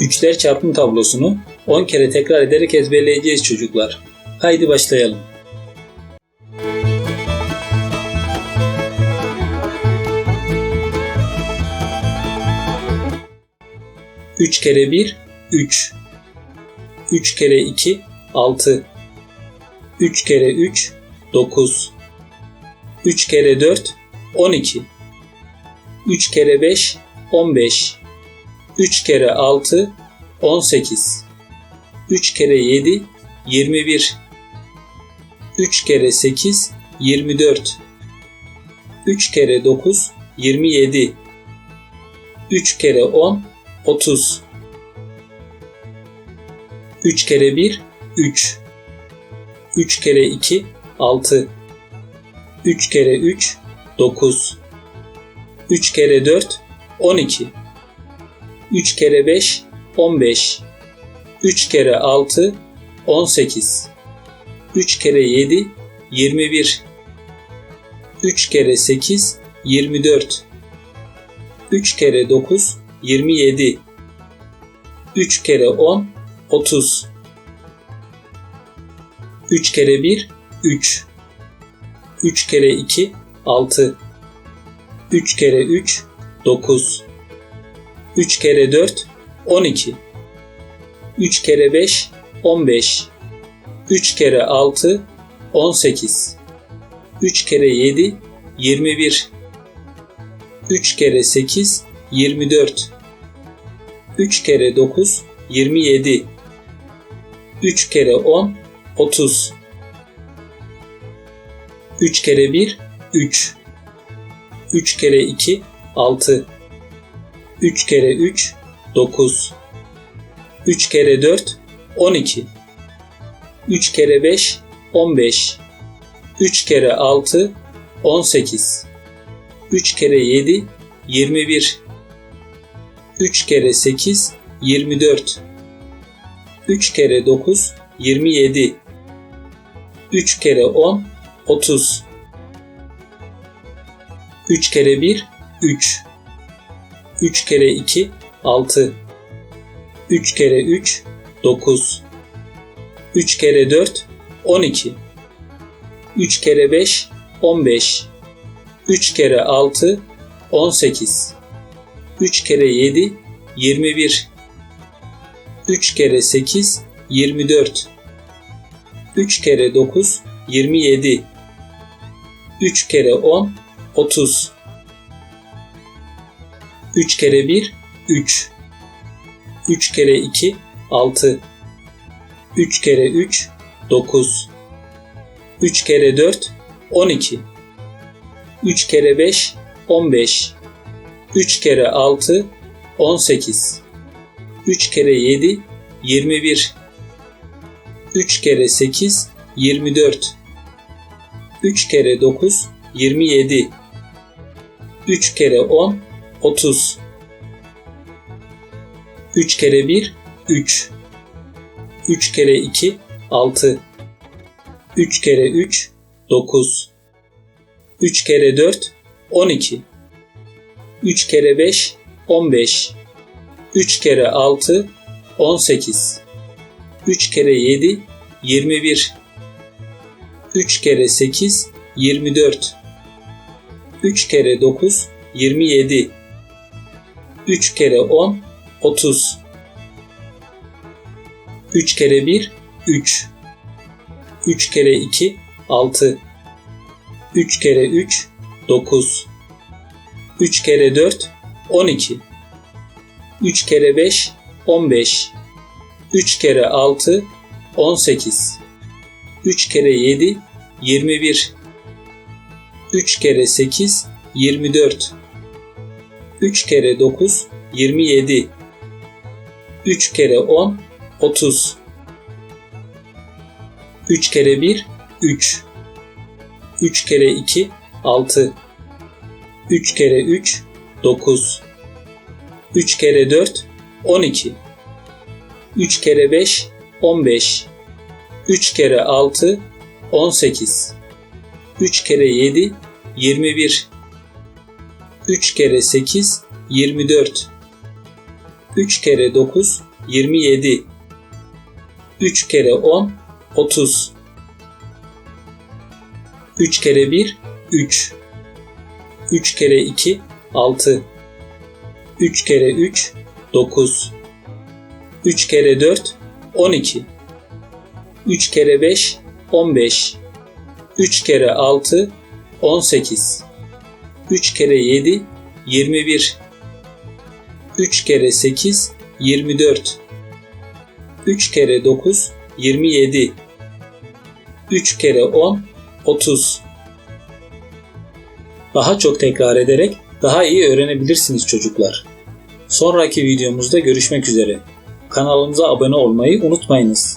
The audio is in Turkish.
Üçler çarpım tablosunu 10 kere tekrar ederek ezberleyeceğiz çocuklar. Haydi başlayalım. 3 kere 1 3 3 kere 2 6 3 kere 3 9 3 kere 4 12 3 kere 5 15 3 kere 6 18 3 kere 7 21 3 kere 8 24 3 kere 9 27 3 kere 10 30 3 kere 1 3 3 kere 2 6 3 kere 3 9 3 kere 4 12 3 kere 5 15 3 kere 6 18 3 kere 7 21 3 kere 8 24 3 kere 9 27 3 kere 10 30 3 kere 1 3 3 kere 2 6 3 kere 3 9 3 kere 4 12 3 kere 5 15 3 kere 6 18 3 kere 7 21 3 kere 8 24 3 kere 9 27 3 kere 10 30 3 kere 1 3 3 kere 2 6 3 kere 3 9 3 kere 4 12 3 kere 5 15 3 kere 6 18 3 kere 7 21 3 kere 8 24 3 kere 9 27 3 kere 10 30 3 kere 1 3 3 kere 2 6 3 kere 3 9 3 kere 4 12 3 kere 5 15 3 kere 6 18 3 kere 7 21 3 kere 8 24 3 kere 9 27 3 kere 10 30 3 kere 1 3 3 kere 2 6 3 kere 3 9 3 kere 4 12 3 kere 5 15 3 kere 6 18 3 kere 7 21 3 kere 8 24 3 kere 9 27 3 kere 10 30 3 kere 1 3 3 kere 2 6 3 kere 3 9 3 kere 4 12 3 kere 5 15 3 kere 6 18 3 kere 7 21 3 kere 8 24 3 kere 9 27 3 kere 10 30 3 kere 1 3 3 kere 2 6 3 kere 3 9 3 kere 4 12 3 kere 5 15 3 kere 6 18 3 kere 7 21 3 kere 8 24 3 kere 9 27 3 kere 10 30 3 kere 1 3 3 kere 2 6 3 kere 3 9 3 kere 4 12 3 kere 5 15 3 kere 6 18 3 kere 7 21 3 kere 8 24 3 kere 9 27 3 kere 10 30 3 kere 1 3 3 kere 2 6 3 kere 3 9 3 kere 4 12 3 kere 5 15 3 kere 6 18 3 kere 7 21 3 kere 8 24 3 kere 9 27 3 kere 10 30 Daha çok tekrar ederek daha iyi öğrenebilirsiniz çocuklar. Sonraki videomuzda görüşmek üzere. Kanalımıza abone olmayı unutmayınız.